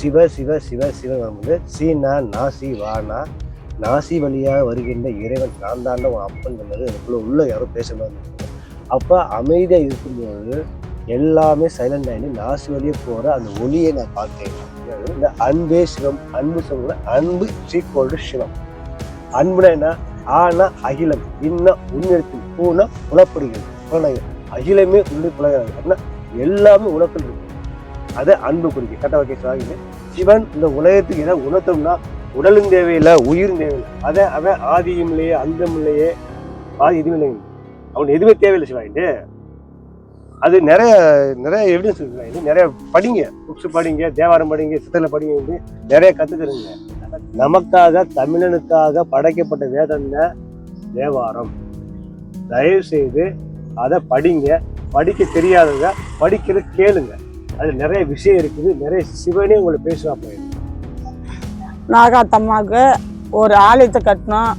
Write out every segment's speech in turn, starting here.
சிவ சிவ சிவ சிவன் வரும்போது சீனா நாசி வானா நாசி வழியாக வருகின்ற இறைவன் நான் தாண்ட உன் அப்பன்றது சொன்னது உள்ளே யாரும் யாரோ பேசணும் அப்போ அமைதியாக இருக்கும்போது எல்லாமே சைலண்ட் ஆகிட்டு நாசி வழியே போகிற அந்த ஒளியை நான் பார்த்தேன். இந்த அன்பே சிவம் அன்பு சொல்ல அன்பு சீக்கோல்டு சிவம். அன்புனா என்ன? ஆனா அகிலம் இன்னும் உன்னிடத்தில் பூனா புலப்படுகிறது. புலனாக அகிலமே உள்ளே புலகிறாங்க அப்படின்னா எல்லாமே உலகத்தில் இருக்கு. அது அன்பு குறிக்கும் கட்ட வகை சாகிங்க சிவன் இந்த உலகத்துக்கு ஏதாவது உணர்த்தோம்னா உடலும் தேவையில்லை உயிரும் தேவையில்லை. அதை அவன் ஆதியும் இல்லையே அந்தம் இல்லையே ஆதி எதுவும் இல்லைங்க அவன் எதுவுமே தேவையில்லை சிவாயிட்டு அது நிறைய நிறைய எவிடன்ஸ் இருக்கு நிறைய படிங்க புக்ஸ் படிங்க தேவாரம் படிங்க சித்தல படிங்க நிறைய கத்துக்கிறீங்க. நமக்காக தமிழனுக்காக படைக்கப்பட்ட வேதம் தான் தேவாரம். தயவு செய்து அதை படிங்க. படிக்க தெரியாதவங்க படிக்கிறது கேளுங்க. அது நிறைய விஷயம் இருக்குது. நிறைய சிவனே உங்களை பேசுவாப்ப நாகாத்தம்மாவுக்கு ஒரு ஆலயத்தை கட்டணும்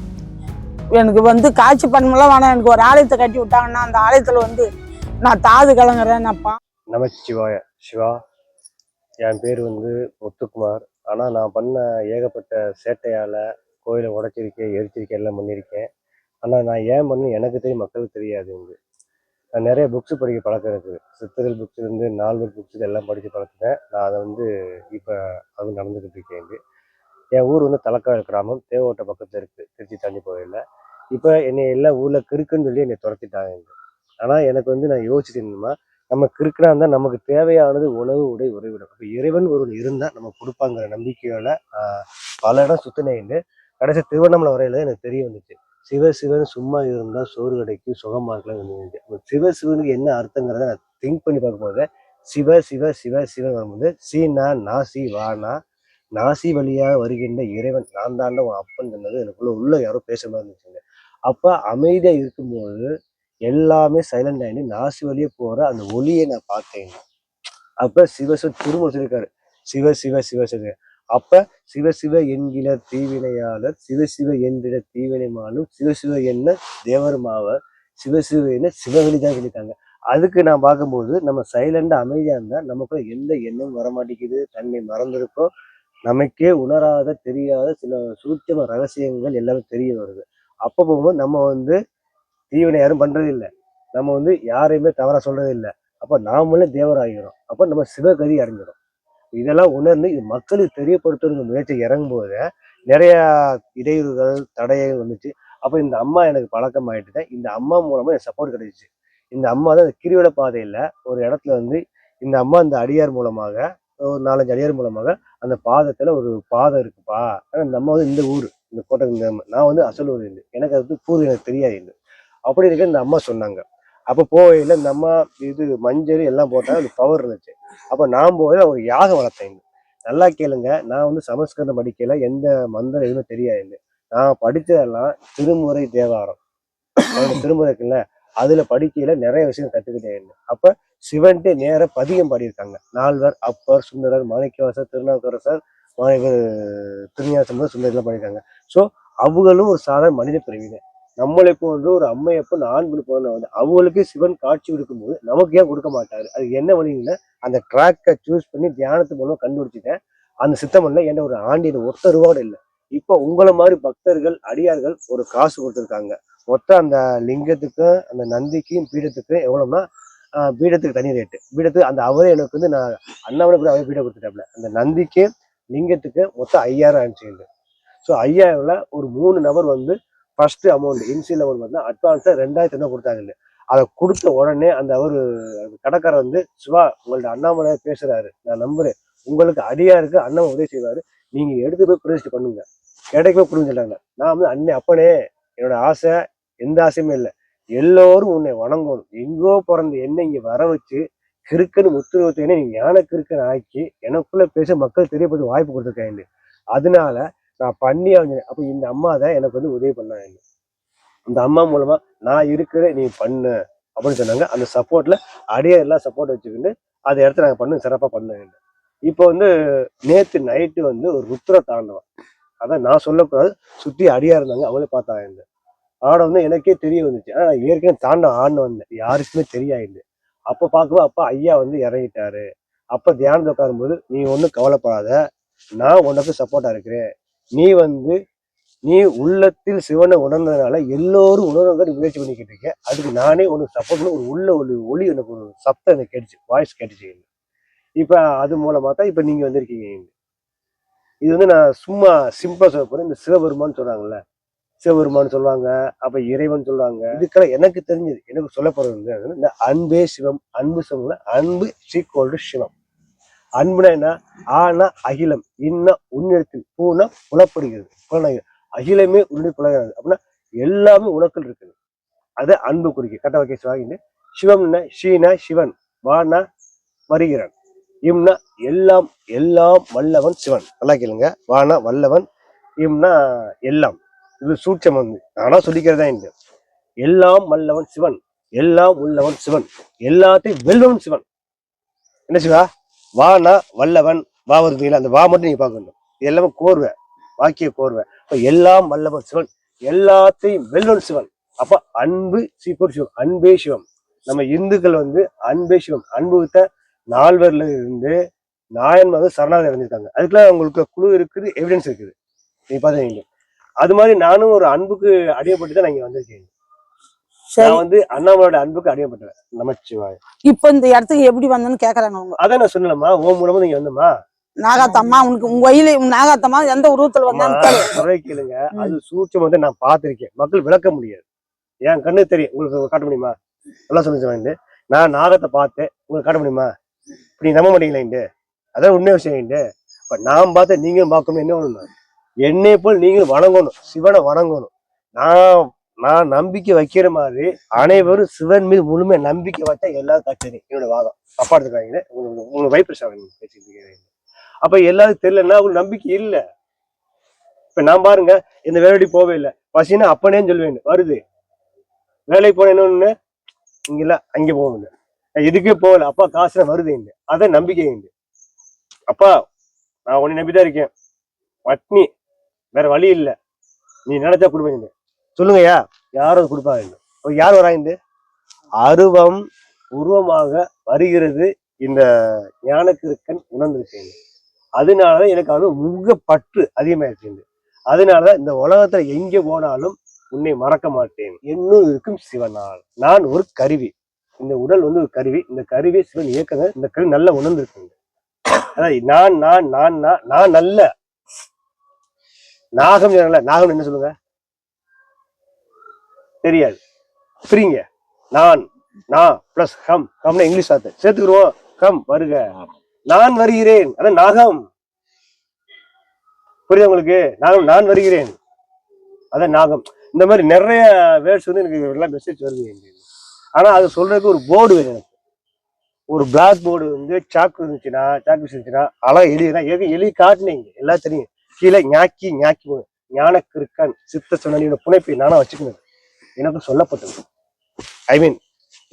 எனக்கு வந்து காட்சி பண்ணமெல்லாம் வேணாம். எனக்கு ஒரு ஆலயத்தை கட்டி விட்டாங்கன்னா அந்த ஆலயத்தில் வந்து நான் தாது கலங்குறேன்னப்பா நமச்சிவாய சிவா. என் பேர் வந்து முத்துக்குமார். ஆனால் நான் பண்ண ஏகப்பட்ட சேட்டையால் கோயிலை உடைச்சிருக்கேன் எரிச்சிருக்கேன் எல்லாம் பண்ணியிருக்கேன். ஆனால் நான் ஏன் பண்ணு எனக்கு தெரியும் மக்களுக்கு தெரியாது இங்கு. நான் நிறைய புக்ஸ் படிக்க பழக்கம் இருக்குது. சித்தர்கள் புக்ஸ் இருந்து நால்வர் புக்ஸ் எல்லாம் படித்து பழக்கினேன். நான் அதை வந்து இப்போ அது நடந்துக்கிட்டு இருக்கேன் என் ஊர் வந்து தலக்காடு கிராமம். தேவோட்ட பக்கத்தில் இருக்குது திருச்சி தண்ணி கோயிலில் இப்போ என்னை எல்லாம் ஊரில் கிறுக்குன்னு சொல்லி என்னை துரத்திட்டாங்க ஆனால் எனக்கு வந்து நான் யோசிச்சுட்டு நம்ம கிறுக்கினா இருந்தால் நமக்கு தேவையானது உணவு உடை உறைவிடம். இப்போ இறைவன் ஒருவன் இருந்தால் நம்ம கொடுப்பாங்கிற நம்பிக்கையோட பல இடம் சுத்தினேன் கடைசி திருவண்ணாமலை வரையில எனக்கு தெரிய வந்துச்சு. சிவ சிவன் சும்மா இருந்தால் சோறு கிடைக்கும் சுகமா இருக்கலாம் அப்போ சிவ சிவனுக்கு என்ன அர்த்தங்கிறத நான் திங்க் பண்ணி பார்க்கும்போது சிவ சிவ சிவ சிவன் வரும்போது சீனா நாசி வானா நாசி வழியாக வருகின்ற இறைவன் நான் தாண்ட உன் அப்பன் சொன்னது எனக்குள்ள உள்ள யாரோ பேச மாதிரி இருந்துச்சுங்க. அப்போ அமைதியாக இருக்கும்போது எல்லாமே சைலண்ட் ஆகிட்டு நாசி வழியே போகிற அந்த ஒளியை நான் பார்த்தேன். அப்போ சிவசிவ திரும்ப சொல்லியிருக்காரு சிவ சிவ சிவ சிவ அப்ப சிவ சிவ என்கிற தீவினையாளர் சிவ சிவ என்கிற தீவினைமானும் சிவ சிவ என்ன தேவருமாவ சிவசிவ சிவ என்ன சிவவெளி தான் சொல்லியிருக்காங்க. அதுக்கு நான் பார்க்கும்போது நம்ம சைலண்டா அமைதியா இருந்தா நமக்குள்ள எந்த எண்ணமும் வரமாட்டேங்குது தன்னை மறந்திருக்கோம். நமக்கே உணராத தெரியாத சில சூட்சம ரகசியங்கள் எல்லாமே தெரிய வருது. அப்போ போகும்போது நம்ம வந்து தீவினை யாரும் பண்றது இல்லை நம்ம வந்து யாரையுமே தவறாக சொல்றது இல்லை அப்ப நாமளே தேவராகிறோம் அப்போ நம்ம சிவகதி அறிஞ்சிடும் இதெல்லாம் உணர்ந்து இது மக்களுக்கு தெரியப்படுத்துற முயற்சி இறங்கும் போது இடையூறுகள் தடைகள் வந்துச்சு. அப்போ இந்த அம்மா எனக்கு பழக்கம் ஆகிட்டு இந்த அம்மா மூலமாக எனக்கு சப்போர்ட் கிடைச்சிச்சு. இந்த அம்மா தான் இந்த கிரிவல பாதையில் ஒரு இடத்துல வந்து இந்த அம்மா இந்த அடியார் மூலமாக ஒரு நாலஞ்சு அடியார் மூலமாக அந்த பாதத்தில் ஒரு பாதம் இருக்குப்பா. ஆனால் இந்த அம்மா வந்து இந்த ஊர் இந்த கோட்டை இந்த நான் வந்து அசலூர் இருந்து எனக்கு அது வந்து பூர்வம் எனக்கு தெரியாது இருந்து அப்படி இருக்க இந்த அம்மா சொன்னாங்க. அப்போ போகையில் இந்த அம்மா இது மஞ்சள் எல்லாம் போட்டால் அது பவர் இருந்துச்சு. அப்போ நான் போய் அவங்க யாகம் வளர்த்தேங்க நல்லா கேளுங்க நான் வந்து சமஸ்கிருதம் படிக்கல எந்த மந்திரம் எதுவுமே தெரியாது. நான் படித்ததெல்லாம் திருமுறை தேவாரம். திருமுறை இருக்குல்ல அதுல படிக்கையில நிறைய விஷயம் கத்துக்கிட்டேன் அப்ப சிவன்ட்டு நேர பதிகம் பாடியிருக்காங்க. நால்வர் அப்பர் சுந்தரர் மாணிக்கவாசர் திருநாவுக்கரசர் மாணவர் திருஞாசம்பர் சுந்தரர்லாம் பாடியிருக்காங்க. ஸோ அவங்களும் ஒரு சாதாரண மனித பிரிவினர் நம்மளை போன்ற ஒரு அம்மையப்ப ஆண் பிறந்த வந்து அவங்களுக்கு சிவன் காட்சி கொடுக்கும்போது நமக்கு ஏன் கொடுக்க மாட்டாரு? அது என்ன வழின்னா அந்த ட்ராக்கை சூஸ் பண்ணி தியானத்து மூலம் கண்டுபிடிச்சிட்டேன். அந்த சித்தமல்ல என்ன ஒரு ஆண்டின் ஒத்த ரூபாடு இல்லை. இப்போ உங்களை மாதிரி பக்தர்கள் அடியார்கள் ஒரு காசு கொடுத்துருக்காங்க. மொத்தம் அந்த லிங்கத்துக்கும் அந்த நந்திக்கும் பீடத்துக்கும் எவ்வளோன்னா பீடத்துக்கு தனி ரேட்டு பீடத்துக்கு அந்த அவரே எனக்கு வந்து நான் அண்ணாமலை கூட அவரே பீடம் கொடுத்துட்டாப்ல. அந்த நந்திக்கு லிங்கத்துக்கு மொத்தம் ஐயாயிரம் ஆயிடுச்சு ஸோ ஐயாயிரம்ல ஒரு மூணு நபர் வந்து ஃபர்ஸ்ட் அமௌண்ட் இனிஷியல் அமௌண்ட் வந்து அட்வான்ஸாக ரெண்டாயிரத்தி ஐநூறு கொடுத்தாங்க அதை கொடுத்த உடனே அந்த அவர் கடைக்காரர் வந்து சிவா உங்கள்ட்ட அண்ணாமலையார் பேசுறாரு. நான் நம்புறேன். உங்களுக்கு அடியாருக்கு அண்ணன் உதவி செய்வாரு. நீங்க எடுத்து போய் பிரதிஷ்டை பண்ணுங்க. கிடைக்கவே கொடுங்க சொல்லிட்டாங்க. நான் வந்து அண்ணே அப்பனே என்னோட ஆசை எந்த ஆசையுமே இல்லை. எல்லோரும் உன்னை வணங்கணும். எங்கோ பிறந்த என்னை இங்க வர வச்சு கிறுக்குன்னு முத்துருவத்தேனே நீ ஞான கிறுக்கன் ஆக்கி எனக்குள்ள பேச மக்கள் தெரியப்படுத்த வாய்ப்பு கொடுத்துருக்காங்க. அதனால நான் பண்ணி அவங்க அப்போ இந்த அம்மா தான் எனக்கு வந்து உதவி பண்ணாங்க. இந்த அம்மா மூலமா நான் இருக்கிறேன் நீ பண்ணு அப்படின்னு சொன்னாங்க. அந்த சப்போர்ட்ல அடியே எல்லாம் சப்போர்ட் வச்சுக்கிட்டு அதை இடத்த நாங்கள் பண்ணு சிறப்பாக பண்ணுங்க இப்போ வந்து நேற்று நைட்டு வந்து ஒரு ருத்ர தாண்டவம். அதான் நான் சொல்லக்கூடாது. சுற்றி அடியா இருந்தாங்க. அவங்களே பார்த்தாங்க. ஆட வந்து எனக்கே தெரிய வந்துச்சு. ஆனால் ஏற்கனவே தாண்டம் ஆடினு வந்தேன். யாருக்குமே தெரியாது. அப்போ பார்க்கும்போது அப்பா ஐயா வந்து இறங்கிட்டாரு. அப்போ தியானத்தை உட்காரும்போது நீ ஒன்றும் கவலைப்படாத. நான் உனக்கு சப்போர்ட்டாக இருக்கிறேன். நீ வந்து நீ உள்ளத்தில் சிவனை உணர்ந்ததுனால எல்லோரும் உணர்வுகள் முயற்சி பண்ணிக்கிட்டு இருக்க அதுக்கு நானே உனக்கு சப்போர்ட் பண்ணி ஒரு உள்ள ஒரு ஒளி எனக்கு ஒரு சத்தம் எனக்கு கேட்டுச்சு வாய்ஸ் கேட்டுச்சு இப்போ அது மூலமாக தான் இப்போ நீங்கள் வந்திருக்கீங்க இங்க. இது வந்து நான் சும்மா சிம்பிளாக சொல்ல போகிறேன் இந்த சிவபெருமான்னு சொல்கிறாங்கல்ல சிவபெருமான்னு சொல்லுவாங்க அப்போ இறைவன் சொல்லுவாங்க இதுக்கெல்லாம் எனக்கு தெரிஞ்சது எனக்கு சொல்ல போகிறது வந்து இந்த அன்பே சிவம் அன்பு சிவம்ல அன்பு சீக்கோல்டு சிவம். அன்புனா ஆனா அகிலம். இன்ன உன்னிடத்தில் பூனா புலப்படுகிறது. புலனாகிறது. அகிலமே உன்னுடைய புலகிறது அப்படின்னா எல்லாமே உனக்குள் இருக்குது. அது அன்பு குறிக்கு. கட்ட வைக்க சிவாகின்னு சிவம்னா ஷீனா சிவன். வானா வருகிறான். இம்னா எல்லாம் எல்லாம் வல்லவன் சிவன். நல்லா கேளுங்க. வானா வல்லவன் இம்னா எல்லாம். இது சூட்சம் வந்து. நானா சொல்லிக்கிறதா இந்த எல்லாம் வல்லவன் சிவன். எல்லாம் உள்ளவன் சிவன். எல்லாத்தையும் வெல்வன் சிவன். என்ன சிவா? வானா வல்லவன் வா வருதுங்களா அந்த வா மட்டும் நீங்க பார்க்கணும் இது எல்லாமே கோர்வை வாக்கிய கோர்வை. இப்போ எல்லாம் வல்லவன் சிவன். எல்லாத்தையும் வெல்வன் சிவன். அப்ப அன்பு சீப்போர் சிவம் அன்பே சிவம். நம்ம இந்துக்கள் வந்து அன்பே சிவம். அன்புத்த நால்வர்ல இருந்து நாயன் வந்து சரணாகதி அடைஞ்சிருக்காங்க. அதுக்குலாம் உங்களுக்கு குழு இருக்குது எவிடன்ஸ் இருக்குது. நீ பாத்தீங்க அது மாதிரி நானும் ஒரு அன்புக்கு அடியப்பட்டு தான் நான் இங்க வந்திருக்கேன். நான் வந்து அண்ணாமலோட அன்புக்கு அடியப்பட்டேன் நமச்சிவாய் இப்போ இந்த இடத்துக்கு எப்படி வந்தேன்னு கேக்குறாங்க அவங்க. அதான் நான் சொன்னேன்மா ஓ மூலமா நீங்க வந்தமா நாகாத்தம்மா உனக்கு உங்க வயல நாகாத்தம்மா எந்த உருவத்துல வந்தான்னு கேளுங்க. அது சூட்சம் வந்து நான் பார்த்திருக்கேன். மக்கள் விளக்க முடியாது. என் கண்ணு தெரியும். உங்களுக்கு காட்ட முடியுமா? நல்லா சொல்லுங்க நான் நாகத்தை பார்த்தேன். உங்களுக்கு காட்ட முடியுமா? இப்ப நீங்க நம்ப மாட்டீங்களா அதான் உண்மை விஷயம் இண்டு இப்ப நான் பார்த்த நீங்களும் பார்க்கணும். என்ன ஒண்ணு என்னை போல் நீங்களும் வணங்கணும். சிவனை வணங்கணும். நான் நான் நம்பிக்கை வைக்கிற மாதிரி அனைவரும் சிவன் மீது முழுமையா நம்பிக்கை வச்சா எல்லாரும் கச்சேரி என்னோட வாதம். அப்பா எடுத்துக்காங்க உங்க உங்க வைப்ரேஷன் பேசிட்டு அப்ப எல்லாரும் தெரியலன்னா உங்களுக்கு நம்பிக்கை இல்ல. இப்ப நான் பாருங்க இந்த வேலையடி போவே இல்லை. பசினா அப்பனே சொல்லுவேன் வருது. வேலைக்கு போன என்ன இங்க இல்ல அங்க போகல எதுக்கே போகல. அப்பா காசுல வருது இந்த அதான் நம்பிக்கை இந்த அப்பா நான் உன்னை நம்பிதான் இருக்கேன். பட்னி வேற வழி இல்லை. நீ நினைச்சா கொடுப்பீங்க சொல்லுங்கய்யா. யாரும் கொடுப்பாங்க இப்போ யார் வராங்க அருவம் உருவமாக வருகிறது இந்த ஞானக்கிருக்கன் உணர்ந்திருக்கேன் அதனாலதான் எனக்கு அது முக பற்று அதிகமாயிருச்சு அதனாலதான் இந்த உலகத்துல எங்க போனாலும் உன்னை மறக்க மாட்டேன். என்னும் இருக்கும் சிவனால். நான் ஒரு கருவி. இந்த உடல் வந்து ஒரு கருவி. இந்த கருவி சிவன் இயக்கங்க இந்த கருவி நல்லா உணர்ந்திருக்குங்க அதான் நான் நான் நான் நான் நான் நல்ல. நாகம் நாகம் என்ன சொல்லுங்க? தெரியாது. புரியுங்க? நான் நான் பிளஸ் கம் கம்னா இங்கிலீஷ் வார்த்தை. சேர்த்துக்கிறோம் கம் வருக. நான் வருகிறேன். அதான் நாகம். புரியுது உங்களுக்கு? நாகம் நான் வருகிறேன். அதான் நாகம். இந்த மாதிரி நிறைய வேர்ட்ஸ் வந்து எனக்கு எல்லாம் மெசேஜ் வருது எங்களுக்கு. ஆனா அது சொல்றதுக்கு ஒரு போர்டு வேணும் எனக்கு. ஒரு பிளாக் போர்டு வந்து சாக்கு இருந்துச்சுன்னா சாக்கு இருந்துச்சுன்னா அழகா எழுதினா எது எழுதி காட்டினீங்க எல்லாம் தெரியும் கீழே ஞாக்கி ஞாக்கி போடு. சித்த சொன்னியோட புனைப்பை நானா வச்சுக்கணும். எனக்கு சொல்லப்பட்டது. ஐ மீன்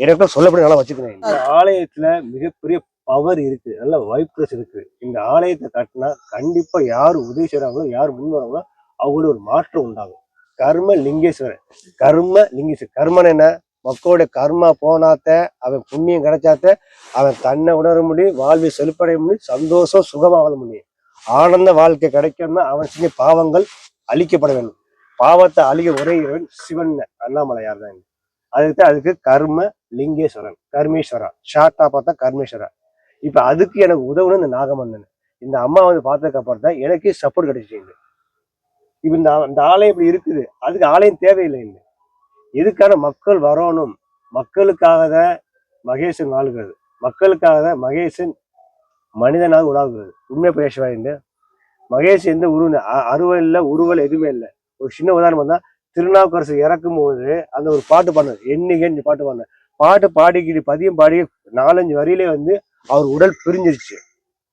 எனக்கும் சொல்லப்படி நல்லா வச்சுக்கணும் இந்த ஆலயத்துல மிகப்பெரிய பவர் இருக்கு. நல்ல வைப்ரஸ் இருக்கு. இந்த ஆலயத்தை கட்டினா கண்டிப்பா யார் உதவி செய்யறாங்களோ யார் முன் வராங்களோ அவங்களோட ஒரு மாற்றம் உண்டாகும். கர்ம லிங்கேஸ்வரர் கர்ம லிங்கேஸ்வரர் கர்மன் என்ன? மக்களுடைய கர்மா போனாத்த அவன் புண்ணியம் கிடைச்சாத்த அவன் தன்னை உணர முடியும் வாழ்வை செழிப்படைய முடியும் சந்தோஷம் சுகமாக முடியும். ஆனந்த வாழ்க்கை கிடைக்கணும்னா அவன் செஞ்ச பாவங்கள் அழிக்கப்பட வேண்டும். பாவத்தை அழிய ஒரே இறைவன் சிவன் அண்ணாமலையார் தான். அதுக்கு அதுக்கு கர்ம லிங்கேஸ்வரன் கர்மேஸ்வரா. ஷார்ட்டா பார்த்தா கர்மேஸ்வரா. இப்ப அதுக்கு எனக்கு உதவுன இந்த நாகமன்னன். இந்த அம்மா வந்து பார்த்ததுக்கு அப்புறம் தான் எனக்கே சப்போர்ட் கிடைச்சிச்சு. இப்ப இந்த இந்த ஆலயம் இப்படி இருக்குது. அதுக்கு ஆலயம் தேவையில்லை இல்லை எதுக்கான மக்கள் வரணும்? மக்களுக்காக தான் மகேசன் வாழ்கிறது. மக்களுக்காக தான் மகேசன் மனிதனாக உலாவுகிறது உண்மை பேசுவாங்க மகேஷ் எந்த உருவம் அறுவல் இல்லை உருவல் எதுவுமே இல்லை. ஒரு சின்ன உதாரணம் தான் திருநாவுக்கரசு இறக்கும் போது அந்த ஒரு பாட்டு பாடினார். என்னைக்கு பாட்டு பாடினார். பாட்டு பாடிக்கிட்டு பதியம் பாடி நாலஞ்சு வரியிலே வந்து அவர் உடல் பிரிஞ்சிருச்சு.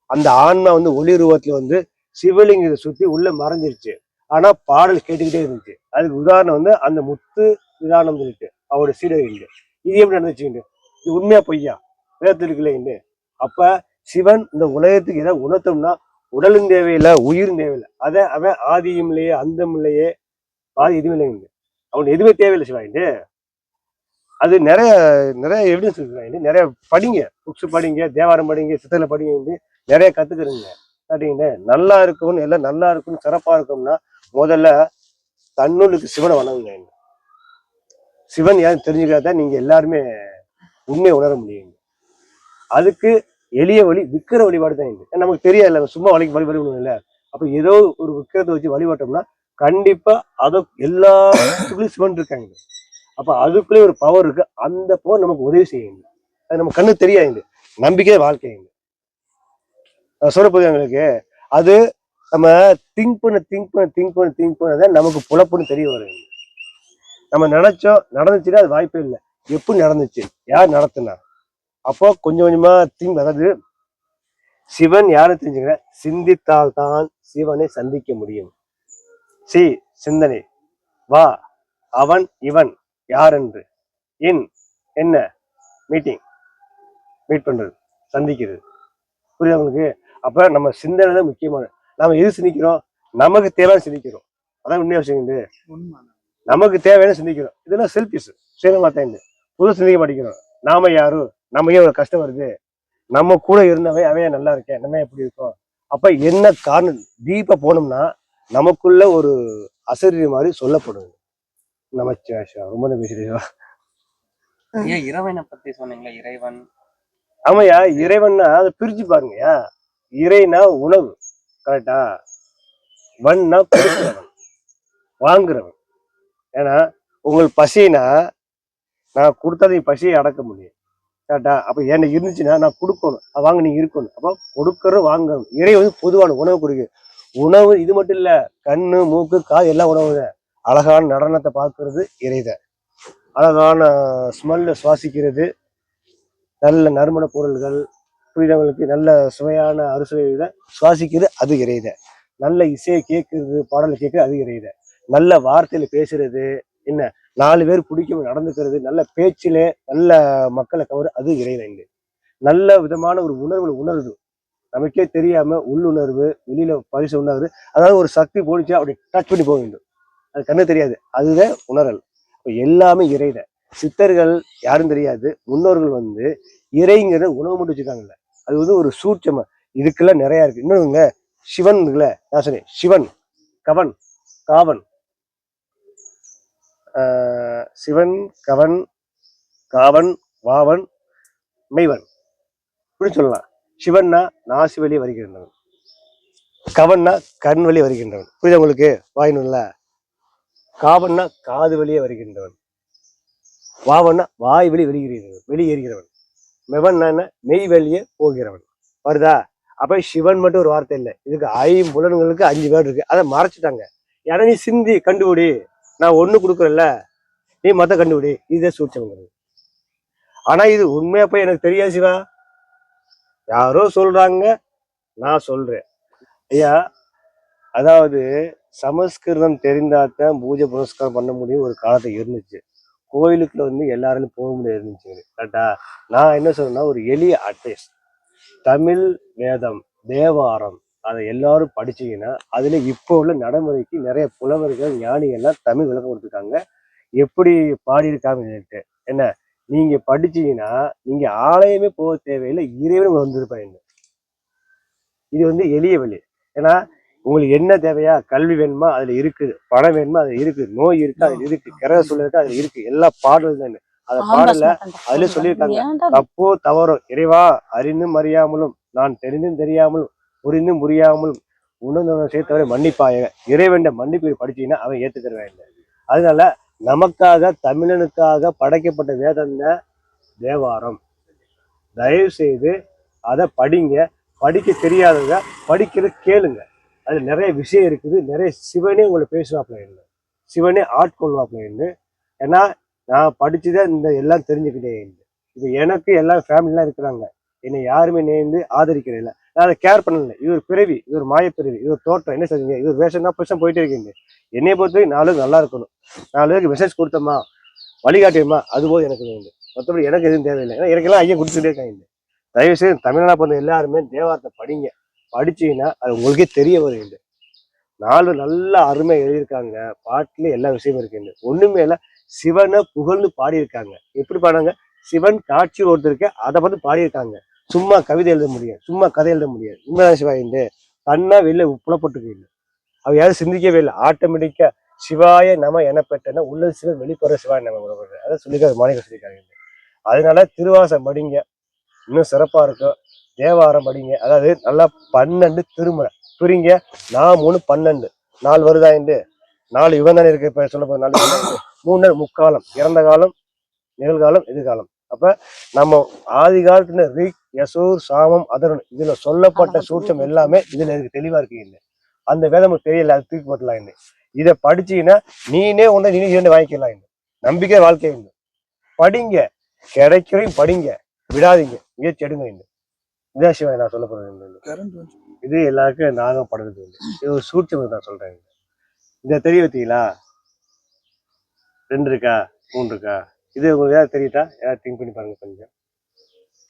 அந்த ஆன்மா வந்து ஒளி ரூபத்துல வந்து சிவலிங்கத்தை சுத்தி உள்ள மறைஞ்சிருச்சு. ஆனா பாடல் கேட்டுக்கிட்டே இருந்துச்சு. அதுக்கு உதாரணம் வந்து அந்த முத்து உதாரணம் சொல்லிட்டு அவரோட சீடர்கள். இது எப்படி நடந்துச்சுண்டு இது உண்மையா பொய்யா? வேதத்தில் இருக்குல்ல அப்ப சிவன் இந்த உலகத்துக்கு ஏதாவது உணர்த்தோம்னா உடலும் தேவையில்லை உயிரும் தேவையில்லை. அதை அவன் ஆதியும் இல்லையே அந்தம் இல்லையே ஆதி எதுவும் இல்லைங்க. அவனுக்கு எதுவுமே தேவையில்லை சிவாயிண்டு அது நிறைய நிறைய எவிடன்ஸ் இருக்கு நிறைய படிங்க. புக்ஸ் படிங்க தேவாரம் படிங்க சித்தல படிங்க நிறைய கத்துக்கிறீங்க. கேட்டீங்கன்னா நல்லா இருக்கும்னு எல்லாம் நல்லா இருக்கும்னு சிறப்பா இருக்கும்னா முதல்ல தன்னுலுக்கு சிவனை வணங்குங்க. சிவன் யாரும் தெரிஞ்சுக்காதான் நீங்க எல்லாருமே உண்மையை உணர முடியுங்க. அதுக்கு எளிய வழி விக்கிர வழிபாடு தான் இது நமக்கு தெரியல சும்மா வழிக்கு வழிபாடு ஒண்ணும் இல்லை. அப்போ ஏதோ ஒரு விக்கிரத்தை வச்சு வழிபட்டோம்னா கண்டிப்பா அதை எல்லா சிவன் இருக்காங்க. அப்போ அதுக்குள்ளே ஒரு பவர் இருக்கு. அந்த பவர் நமக்கு உதவி செய்யுங்க அது நம்ம கண்ணு தெரியாது நம்பிக்கை வாழ்க்கைங்க நான் போது எங்களுக்கு அது நம்ம திங்க் பண்ண திங்க் பண்ண திங்க் பண்ண திங்க் பண்ணதான் நமக்கு புலப்புன்னு தெரிய வருங்க நம்ம நினைச்சோம் நடந்துச்சுன்னா அது வாய்ப்பே இல்லை. எப்படி நடந்துச்சு? யார் நடத்துனா? அப்போ கொஞ்சம் கொஞ்சமா திங்க் அதாவது சிவன் யாரும் தெரிஞ்சுக்கிறேன் சிந்தித்தால் தான் சிவனை சந்திக்க முடியும். சி சிந்தனை. வா அவன் இவன் யார் என்று இன் என்ன? மீட்டிங் மீட் பண்றது சந்திக்கிறது. புரியுதா உங்களுக்கு? அப்ப நம்ம சிந்தனை தான் முக்கியமான. நாம எது சிந்திக்கிறோம்? நமக்கு தேவையான சிந்திக்கிறோம். அதான் உண்மையா விஷயம். நமக்கு தேவையான சிந்திக்கிறோம். இதெல்லாம் செல்ஃபிஸ் சரி மாத்தேன் புது சிந்திக்க மாட்டேங்கிறோம். நாம யாரு? நம்ம ஏன் ஒரு கஷ்டம் வருது. நம்ம கூட இருந்தவன் அவன் நல்லா இருக்கேன். நம்ம ஏன் எப்படி இருக்கோம்? அப்ப என்ன காரணம்? டீப்பா போனோம்னா நமக்குள்ள ஒரு அசரீரி மாதிரி சொல்லப்படுது நமச்சிவாய் ரொம்ப பேசுறீங்க ஏன் இறைவனை பத்தி சொன்னீங்களா இறைவன்? ஆமாய்யா இறைவன்னா அதை பிரிச்சு பாருங்கய்யா. இறைனா உணவு கரெக்டா வன்னா கொடுக்கிறவன். வாங்குறவன். ஏன்னா உங்களுக்கு பசினா நான் கொடுத்தா நீ பசியை அடக்க முடியும். கரெக்டா அப்போ என்ன இருந்துச்சுன்னா நான் கொடுக்கணும். அது வாங்க நீங்க இருக்கணும். அப்போ கொடுக்கறது வாங்கணும். இறை வந்து பொதுவான உணவு கொடுக்கு. உணவு இது மட்டும் இல்லை கண்ணு மூக்கு காது எல்லாம் உணவு தான். அழகான நடனத்தை பார்க்கறது இறைதான். அழகான ஸ்மெல்ல சுவாசிக்கிறது. நல்ல நறுமண பொருள்கள் புரிதவங்களுக்கு நல்ல சுவையான அறுசுவை இதை சுவாசிக்கிறது அது இறைதை நல்ல இசையை கேட்கறது பாடலை கேட்கறது அது இறைதை நல்ல வார்த்தையில் பேசுறது என்ன? நாலு பேர் பிடிக்கும் நடந்துக்கிறது நல்ல பேச்சிலே நல்ல மக்களை கவர் அது இறைவன். நல்ல விதமான ஒரு உணர்வு உணருது நமக்கே தெரியாம உள்ளுணர்வு வெளியில பரிசு உணர்வு அதாவது ஒரு சக்தி போனிச்சு அப்படி டச் பண்ணி போக வேண்டும். அது கண்ணு தெரியாது. அதுதான் உணரல். இப்போ எல்லாமே இறைத சித்தர்கள் யாரும் தெரியாது. முன்னோர்கள் வந்து இறைங்கிற உணவு மட்டும் வச்சுக்காங்கல்ல அது வந்து ஒரு சூட்சம. இதுக்கெல்லாம் நிறைய இருக்கு. இன்னொருங்க சிவன் இருக்குல்ல நான் சொன்னேன் சிவன் கவன் காவன். சிவன் கவன் காவன் வாவன் மெய்வன். இப்படி சொல்லலாம். சிவன்னா நாசி வழி வருகின்றவன். கவன்னா கண் வழி வருகின்றவன். புரியுது உங்களுக்கு? வாயினும்ல காவன்னா காது வழியே வருகின்றவன். வாவன்னா வாய் வழி வெளியேறுகிறவன் வெளியேறுகிறவன். மெவன்னா மெய் வெளியே போகிறவன். வருதா? அப்ப சிவன் மட்டும் ஒரு வார்த்தை இல்லை. இதுக்கு ஐம்புலன்களுக்கு அஞ்சு பேர் இருக்கு. அதை மறைச்சிட்டாங்க. ஏன்னா நீ சிந்தி கண்டுபிடி. நான் ஒன்று கொடுக்குறேன்ல நீ மத்த கண்டுபிடி. இதே சூட்சம்ங்கிறது ஆனால் இது உண்மையாக போய் எனக்கு தெரியாது சிவா. யாரோ சொல்கிறாங்க நான் சொல்கிறேன் ஐயா அதாவது சமஸ்கிருதம் தெரிந்தாதான் பூஜை புனஸ்காரம் பண்ண முடியும் ஒரு காலத்தை இருந்துச்சு. கோயிலுக்குள்ள வந்து எல்லாரும் போக முடியாது இருந்துச்சு. கரெக்டா? நான் என்ன சொல்றேன்னா ஒரு எளிய அட்வைஸ். தமிழ் வேதம் தேவாரம் அதை எல்லாரும் படிச்சீங்கன்னா அதுல இப்போ உள்ள நடைமுறைக்கு நிறைய புலவர்கள் ஞானிகள்லாம் தமிழ் விளக்கம் கொடுத்துருக்காங்க. எப்படி பாடியிருக்காங்கன்னுட்டு என்ன? நீங்க படிச்சீங்கன்னா நீங்க ஆலயமே போக தேவையில்லை இறைவன் வந்திருப்பாங்க இது வந்து எளிய வழி. ஏன்னா உங்களுக்கு என்ன தேவையா கல்வி வேணுமா அதுல இருக்குது. பணம் வேணுமா அதுல இருக்கு நோய் இருக்கு அதுல இருக்கு கிரக சூழல் இருக்கு அதுல இருக்கு எல்லா பாடல் தான் அந்த பாடல அதுலயே சொல்லியிருக்காங்க. தப்போ தவறோ இறைவா அறிந்தும் அறியாமலும் நான் தெரிந்தும் தெரியாமலும் புரிந்தும் புரியாமலும் உணர்ந்தவனை சேர்த்தவரை மன்னிப்பாய இறைவன் மன்னிப்பு படிச்சீங்கன்னா அவன் ஏற்றுக்கிறவன் இல்லை. அதனால நமக்காக தமிழனுக்காக படைக்கப்பட்ட வேதந்த தேவாரம். தயவு செய்து அதை படிங்க. படிக்க தெரியாதவங்க படிக்கிறது கேளுங்க. அது நிறைய விஷயம் இருக்குது. நிறைய சிவனே உங்களை பேசுவாப்புல என்ன? சிவனே ஆட்கொள்வாப்புல என்ன? ஏன்னா நான் படிச்சுதான் இந்த எல்லாம் தெரிஞ்சுக்கிட்டே இல்லை. இப்போ எனக்கு எல்லாம் ஃபேமிலிலாம் இருக்கிறாங்க. என்னை யாருமே நேர்ந்து ஆதரிக்கிறதில்ல நான் அதை கேர் பண்ணல. இவர் பிறவி இவர் மாயப்பிறவி இவர் தோற்றம் என்ன செஞ்சீங்க? இவர் ஒரு வேஷம் தான் பெருசாக போயிட்டே இருக்கீங்க. என்னை பொறுத்தவரைக்கும் நாலு நல்லா இருக்கணும். நாலு பேருக்கு மெசேஜ் கொடுத்தோமா வழிகாட்டியுமா அது போது எனக்கு வேண்டும் மற்றபடி எனக்கு எதுவும் தேவையில்லை. ஏன்னா எனக்கெல்லாம் ஐயா கொடுத்துட்டே இருக்காங்க. தயவு செய்து தமிழ்நாடு பிறந்த எல்லாருமே தேவாரத்தை படிங்க. படிச்சீங்கன்னா அது உங்களுக்கே தெரிய வருது. நாலு நல்ல அருமை எழுதியிருக்காங்க. பாட்டுல எல்லா விஷயமும் இருக்குங்க. ஒண்ணுமே இல்லை சிவனை புகழ்ந்து பாடியிருக்காங்க. எப்படி பாடாங்க சிவன் காட்சி ஒருத்தருக்கு அதை பார்த்து பாடியிருக்காங்க. சும்மா கவிதை எழுத முடியாது. சும்மா கதை எழுத முடியாது. உண்மைதான் சிவாயிண்டு தன்னா வெளில புலப்பட்டுக்கு இல்லை. அவ யாரும் சிந்திக்கவே இல்லை. ஆட்டோமேட்டிக்கா சிவாய நம எனப்பட்டன உள்ள சிவன் வெளிப்படுற சிவாய நம்ம புலப்படுற. அதை சொல்லிக்காது மாணிக்க சொல்லியிருக்காங்க அதனால திருவாசம் படிங்க. இன்னும் சிறப்பா இருக்கும் தேவாரம் படிங்க. அதாவது நல்லா பன்னெண்டு திருமுறை. புரிங்க நான் மூணு பன்னெண்டு. நாலு வருதாயிண்டு நாலு யுகம் தானே இருக்கு. இப்ப சொல்ல போது நாலு மூணு முக்காலம். இறந்த காலம் நிகழ்காலம் எதிர்காலம். அப்ப நம்ம ஆதி காலத்துல ரிக் யசூர் சாமம் அதரன் இதுல சொல்லப்பட்ட சூட்சம் எல்லாமே இதுல இருக்கு தெளிவா இருக்கீங்க அந்த வேதம் தெரியல அது தூக்கி போட்டலாம் இல்லை. இதை படிச்சீங்கன்னா நீனே ஒண்ணு நீ இரண்டு வாங்கிக்கலாம் இல்லை. நம்பிக்கை வாழ்க்கை இல்லை. படிங்க. கிடைக்கிறையும் படிங்க. விடாதீங்க. முயற்சி எடுங்க இல்லை. இதான் சிவன் நான் சொல்ல போறேன் இது எல்லாருக்கும் நாகம் படுறது இல்லை. இது ஒரு சூட்சம் நான் சொல்றேன். இந்த தெரிய வத்தீங்களா? ரெண்டு இருக்கா? மூணு இருக்கா? இது உங்களுக்கு ஏதாவது தெரியுதா? ஏதாவது திங்க் பண்ணி பாருங்க கொஞ்சம்.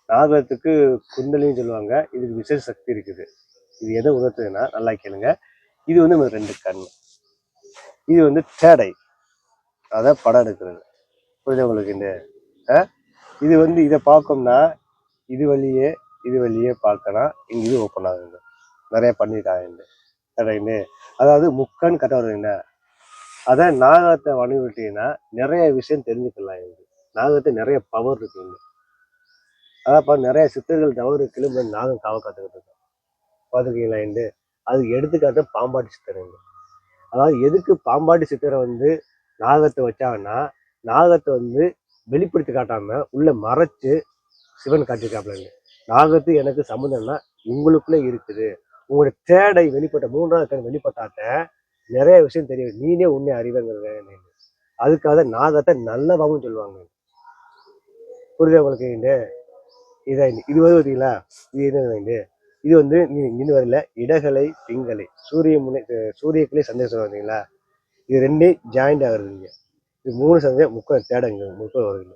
நாகத்துக்கு குந்தலின்னு சொல்லுவாங்க. இதுக்கு விசேஷ சக்தி இருக்குது. இது எதை உணர்த்துதுன்னா நல்லா கேளுங்க. இது வந்து நம்ம ரெண்டு கண். இது வந்து தேடை. அதான் படம் எடுக்கிறது. புரியுதா உங்களுக்கு இந்த இது வந்து இதை பார்க்கணும்னா இது வழியே இது வழியே பார்க்கலாம் இங்கே இது ஓப்பன் ஆகுது. நிறைய பண்ணிட்டாங்க தேடைன்னு. அதாவது முக்கன் கட்ட வருதுங்க அதான் நாகத்தை வணங்கிட்டீங்கன்னா நிறைய விஷயம் தெரிஞ்சுக்கலாம் இது. நாகத்தை நிறைய பவர் இருக்குங்க அதான் நிறைய சித்தர்கள் தவறு கிளம்பி நாகம் காவ காத்துக்கிட்டு இருக்கோம் பார்த்துருக்கீங்களா என்று அதுக்கு எடுத்துக்காட்டு பாம்பாட்டி சித்தருங்க அதாவது எதுக்கு பாம்பாட்டி சித்தரை வந்து நாகத்தை வச்சாங்கன்னா நாகத்தை வந்து வெளிப்படுத்தி காட்டாம உள்ள மறைச்சு சிவன் காட்டியிருக்காப்லங்க நாகத்து எனக்கு சம்மந்தம்னா உங்களுக்குள்ளே இருக்குது. உங்களோட தேடை வெளிப்பட்ட மூன்றாவது கண் வெளிப்பட்டாட்ட நிறைய விஷயம் தெரியும். நீனே உன்னை அறிவங்கிறத அதுக்காக நாகத்தை நல்லதாகவும் சொல்லுவாங்க. புரியுதா உங்களுக்கு இந்த இதை இது வந்து பார்த்தீங்களா? இது என்ன இது? வந்து நீ இன்னும் வரல. இடகலை பிங்கலை சூரிய முனை சூரியக்கிளை சந்தேகம் பார்த்தீங்களா? இது ரெண்டே ஜாயிண்ட் ஆகுறதுங்க இது மூணு சந்தேகம் முக்கால் தேடங்க முக்கால் வருதுங்க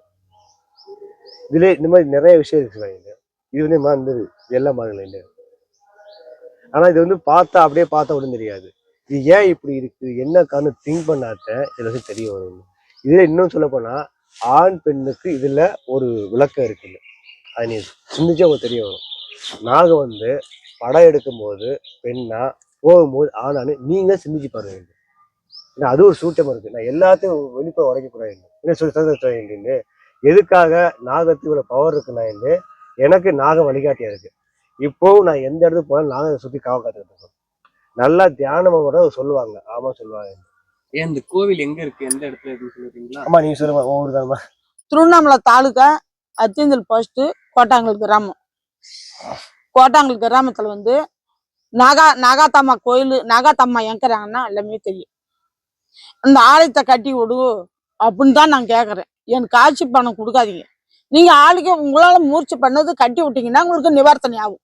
இதுல இந்த மாதிரி நிறைய விஷயம் இருக்கு இது வந்து மறந்துது எல்லாம் மறக்கல ஆனால் ஆனா இது வந்து பார்த்தா அப்படியே பார்த்தா ஒன்றும் தெரியாது. இது ஏன் இப்படி இருக்கு? என்ன காரணம் திங்க் பண்ணாத எல்லாத்தையும் தெரிய வரும். இதுல இன்னும் சொல்ல போனா ஆண் பெண்ணுக்கு இதுல ஒரு விளக்கம் இருக்குது அது நீ சிந்திச்சா உங்களுக்கு தெரிய வரும். நாகம் வந்து படம் எடுக்கும்போது பெண்ணா போகும்போது ஆனானு நீங்க சிந்திச்சு பாருங்க. ஏன்னா அது ஒரு சூட்சமா இருக்கு. நான் எல்லாத்தையும் வெளிப்ப உடைக்கக்கூடாது என்ன சொல்லி சந்தோஷம் எதுக்காக நாகத்துக்கு இவ்வளவு பவர் இருக்குன்னா எனக்கு நாகம் வழிகாட்டியா இருக்கு. இப்போ நான் எந்த இடத்துக்கு போனாலும் நாகம் சுத்தி காவ காத்துக்கிட்டு இருக்கேன் நல்லா தியானமா கூட சொல்லுவாங்க. ஆமா சொல்லுவாங்க. ஏன் இந்த கோவில் எங்க இருக்கு? எந்த இடத்துல இருக்குன்னு சொல்லுறீங்களா ஆமா நீங்க சொல்லுங்க. ஒவ்வொரு தானமா திருவண்ணாமலை தாலுக்கா அத்தியந்தல் போஸ்ட்டு கோட்டாங்கல் கிராமம். கோட்டாங்கல் கிராமத்தில் வந்து நாகா நாகாத்தம்மா கோயில் நாகாத்தம்மா எங்கிறாங்கன்னா எல்லாமே தெரியும். அந்த ஆலயத்தை கட்டி விடு அப்படின்னு தான் நான் கேட்குறேன் எனக்கு காட்சி பணம் கொடுக்காதீங்க. நீங்கள் ஆளுக்கு உங்களால் முயற்சி பண்ணது கட்டி விட்டீங்கன்னா உங்களுக்கு நிவார்த்தனை ஆகும்.